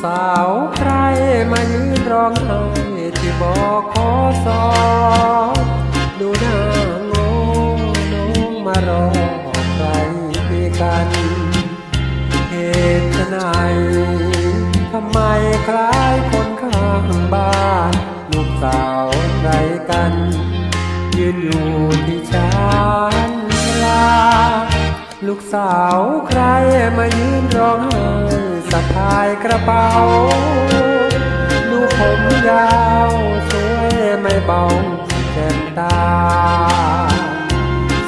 สาวใครมายืนร้องไห้ที่บอกขอสอดูหน้าโง่น้องมารอใครกันเหตุไหนทำไมคล้ายคนข้างบ้านลูกสาวใครกัน ยืนอยู่ที่ชานชาลาลูกสาวใครมายืนร้องไห้ สะพายกระเป๋า ดูผมยาวสวยไม่เบาแก้มตา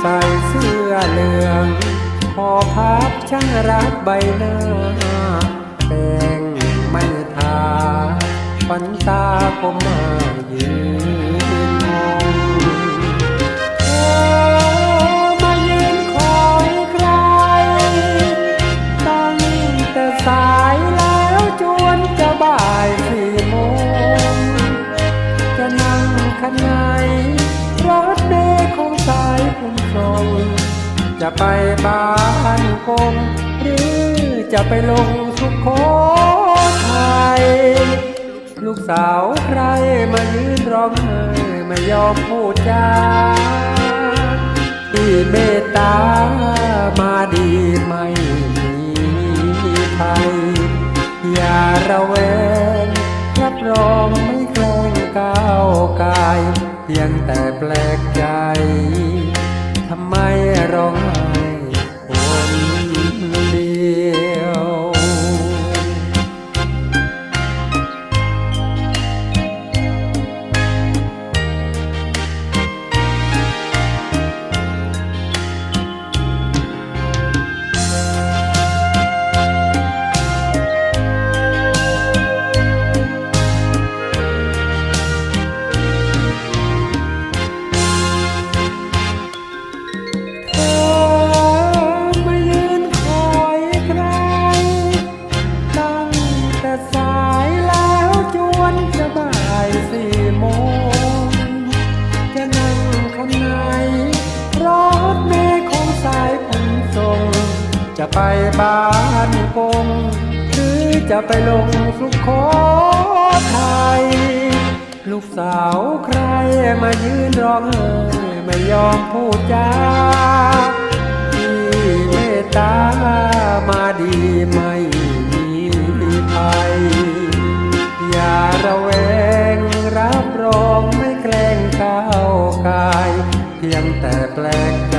ใส่เสื้อเหลืองคอพับช่างรักใบหน้าแป้งไม่ทาฝันตาผมมายืน จะไปบ้านคงหรือจะไปลงสุโขทัยลูกสาวใครมายืนร้องไห้ไม่ยอมพูดจาที่เมตตามาดีไม่มีภัยอย่าระแวงรับรองไม่แกล้งก้าวกาย เพียงแต่แปลกใจ ร้อง สี่โมงจะนั่งคนไหนรถเมล์ของสายขนส่ง จะไปบ้านกง หรือจะไปลงสุโขทัยลูกสาวใครมายืนร้องไห้ไม่ยอมพูดจาที่เมตตามาดีไม่มี พียงแต่แปลกใจ